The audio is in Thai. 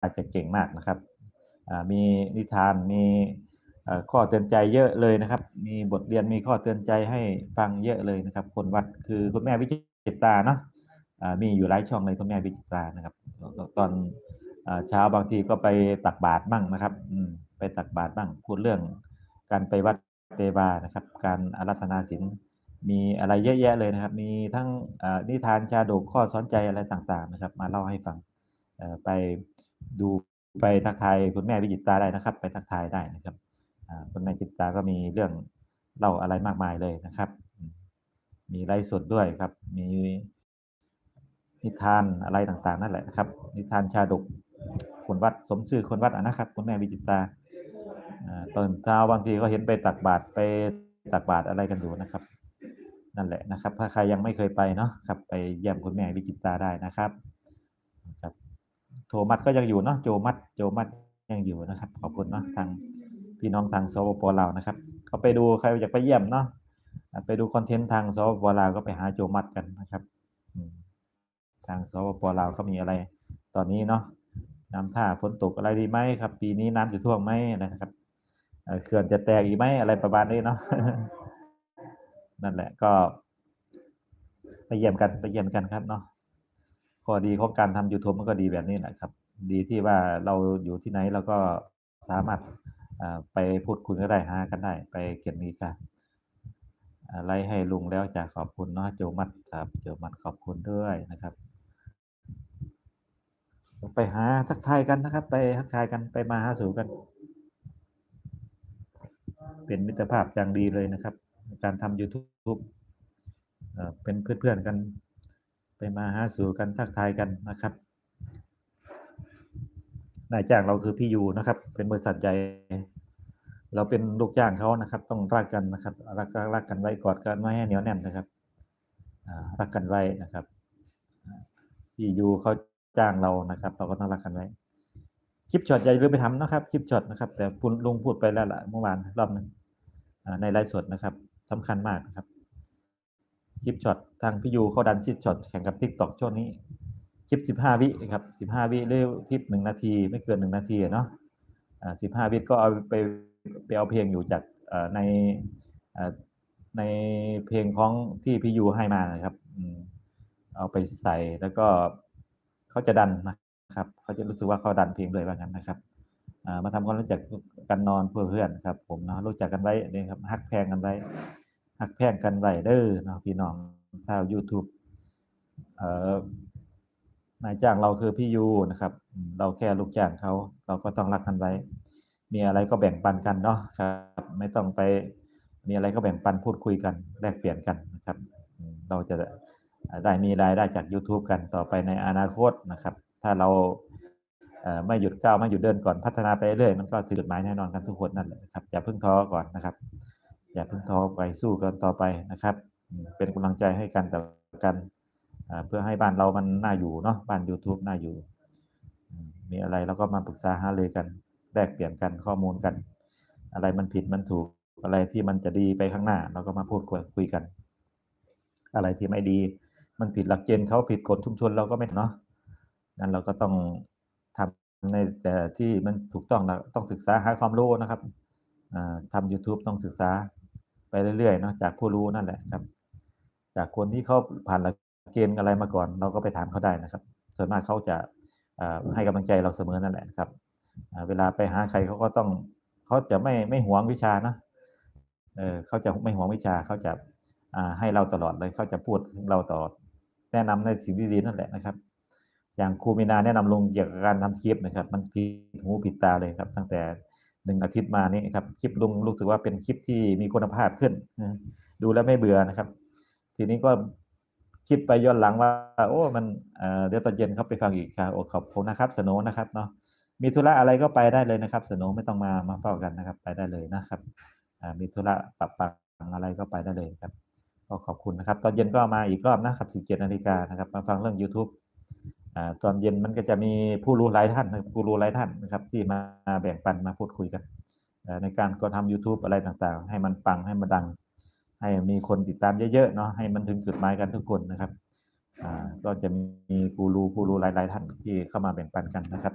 อาจจะเก่งมากนะครับอ่ามีนิทานมีข้อเตือนใจเยอะเลยนะครับ มีบทเรียนมีข้อเตือนใจให้ฟังเยอะเลยนะครับ คนวัดคือคุณแม่วิจิตราเนาะอ่ามีอยู่หลายช่องเลยคุณแม่วิจิตรานะครับ ตอนเช้าบางทีก็ไปตักบาตรบ้างนะครับอืมไปตักบาตรบ้างพูดเรื่องการไปวัดเปวานะครับ การอารัธนาศีลมีอะไรเยอะแยะเลยนะครับ มีทั้งอ่านิทานชาดกข้อสอนใจอะไรต่างๆนะครับ มาเล่าให้ฟังอ่อไป ดูไปทักทายคุณแม่วิจิตราได้นะครับ ไปทักทายได้นะครับคุณแม่จิตราก็มีเรื่องเล่าอะไรมากมายเลยนะครับ มีไลฟ์สดด้วยครับ มีนิทานอะไรต่างๆ นั่นแหละนะครับ นิทานชาดกคนวัดสมชื่อคนวัดนะครับ คุณแม่วิจิตาตอนเช้าบางทีก็เห็นไปตักบาตรไปตักบาตรอะไรกันอยู่นะครับ นั่นแหละนะครับ ถ้าใครยังไม่เคยไปเนาะครับ ไปเยี่ยมคุณแม่วิจิตราได้นะครับ โทมัสก็ยังอยู่เนาะโจมัสโจมัสยังอยู่นะครับ ขอบคุณเนาะทางพี่น้องทางสปปลาวนะครับ ก็ไปดูใครอยากไปเยี่ยมเนาะไปดูคอนเทนต์ทางสปปลาวก็ไปหาโจมัสกันนะครับทางสปปลาวเขามีอะไร ตอนนี้เนาะน้ำท่าฝนตกอะไรดีไหมครับ ปีนี้น้ำจะท่วมไหมนะครับเอ่อเขื่อนจะแตกอีกไหมอะไรประมาณนี้เนาะนั่นแหละก็ ไปเยี่ยมกันไปเยี่ยมกันครับเนาะ ข้อดีของการทำ YouTube มันก็ดีแบบนี้แหละครับ ดีที่ว่าเราอยู่ที่ไหนเราก็สามารถไปพูดคุยก็ได้หากันได้ ไปเขียนดีกันอะไรให้ลุงแล้วจะขอบคุณเนาะโจมัดครับโจมัดขอบคุณด้วยนะครับ ไปหาทักทายกันนะครับ ไปทักทายกันไปมาหาสู่กัน เป็นมิตรภาพอย่างดีเลยนะครับ การทำ YouTube เป็นเพื่อนๆกัน ไปมาหาสู่กันทักทายกันนะครับนายจ้างเราคือพี่ยูนะครับ เป็นบริษัทใหญ่เราเป็นลูกจ้างเขานะครับ ต้องรักกันนะครับ รักรักกันไว้กอดกันไว้ให้เหนียวแน่นนะครับรักกันไว้นะครับพี่ยูเขาจ้างเรานะครับ เราก็ต้องรักกันไว้คลิปช็อตอย่าลืมไปทำนะครับคลิปช็อตนะครับ แต่ลุงพูดไปแล้วล่ะเมื่อวานรอบนึงในไลฟ์สดนะครับสำคัญมากนะครับ คลิปช็อตทางพี่ยูเขาดันคลิปช็อตแข่งกับ Tik t o อกช่วงนี้ คลิป15วิครับ15วิหรือคลิป1นาที ไม่เกิน1นาทีเนาะอ่า15วิก็เอาไปไปเอาเพลงอยู่จากเอ่อในเอ่อในเพลงของที่พี่ยูให้มานะครับเอาไปใส่แล้วก็เขาจะดันนะครับเขาจะรู้สึกว่าเขาดันเพลงเลยว่างั้นนะครับอ่ามาทำความรู้จักกันนอนเพื่อเพื่อนครับ ผมเนาะรู้จักกันไว้นี่ครับฮักแพงกันไว้ หักแพงกันไว้เด้อเนาะพี่น้องชาว YouTube เอ่อนายจ้างเราคือพี่ยูนะครับ เราแค่ลูกจ้างเขาเราก็ต้องรักกันไว้ มีอะไรก็แบ่งปันกันเนาะครับ ไม่ต้องไปมีอะไรก็แบ่งปันพูดคุยกัน แลกเปลี่ยนกันนะครับ เราจะได้มีรายได้จาก YouTube กันต่อไปในอนาคตนะครับ ถ้าเราไม่หยุดก้าวไม่หยุดเดินก่อนพัฒนาไปเรื่อยมันก็ถึงจุดหมายแน่นอนกันทุกคนนั่นแหละครับอย่าเพิ่งท้อก่อนนะครับ อย่าเพิ่งท้อไปสู้กันต่อไปนะครับ เป็นกำลังใจให้กันแต่กันเพื่อให้บ้านเรามันน่าอยู่เนาะบ้าน YouTube น่าอยู่ มีอะไรเราก็มาปรึกษาหารือกันแลกเปลี่ยนกันข้อมูลกัน อะไรมันผิดมันถูกอะไรที่มันจะดีไปข้างหน้า เราก็มาพูดคุยคุยกัน อะไรที่ไม่ดี มันผิดหลักเกณฑ์เขาผิดกฎชุมชนเราก็ไม่เนาะงั้นเราก็ต้องทำในแต่ที่มันถูกต้องต้องศึกษาหาความรู้นะครับทำ YouTube ต้องศึกษา ไปเรื่อยๆนาะจากผู้รู้นั่นแหละครับ จากคนที่เขาผ่านหลักเกณฑ์อะไรมาก่อน เราก็ไปถามเขาได้นะครับ ส่วนมากเขาจะให้กำลังใจเราเสมอนั่นแหละครับ เวลาไปหาใครเขาก็ต้องเขาจะไม่ไม่หวงวิชานะเออเขาจะไม่หวงวิชาเขาจะให้เราตลอดเลยเขาจะพูดเราตลอดแนะนำในสิ่งที่ดีนั่นแหละนะครับ อย่างครูมีนาแนะนำลงเกี่ยวกับการทำคลิปนะครับ มันผิดหูผิดตาเลยครับ ตั้งแต่ หนึ่งอาทิตย์มานี่ครับคลิปลุงรู้สึกว่าเป็นคลิปที่มีคุณภาพขึ้นนะดูแล้วไม่เบื่อนะครับ ทีนี้ก็คิดไปย้อนหลังว่า โอ้มันเเดี๋ยวตอนเย็นเขาไปฟังอีกครับโอ้ขอบคุณนะครับสโนนะครับเนาะมีธุระอะไรก็ไปได้เลยนะครับสโนไม่ต้องมามาเฝ้ากันนะครับ ไปได้เลยนะครับมีธุระปรับปังอะไรก็ไปได้เลยครับก็ขอบคุณนะครับ ตอนเย็นก็มาอีกรอบนะครับ 17 นาฬิกานะครับ มาฟังเรื่อง YouTube ตอนเย็นมันก็จะมีผู้รู้หลายท่านผู้รู้หลายท่านนะครับ ที่มาแบ่งปันมาพูดคุยกัน ในการก็ทำ YouTube อะไรต่างๆ ให้มันปังให้มันดัง ให้มีคนติดตามเยอะๆเนาะให้มันถึงจุดหมายกันทุกคนนะครับก็จะมีกูรูผู้รู้หลายๆท่านที่เข้ามาแบ่งปันกันนะครับ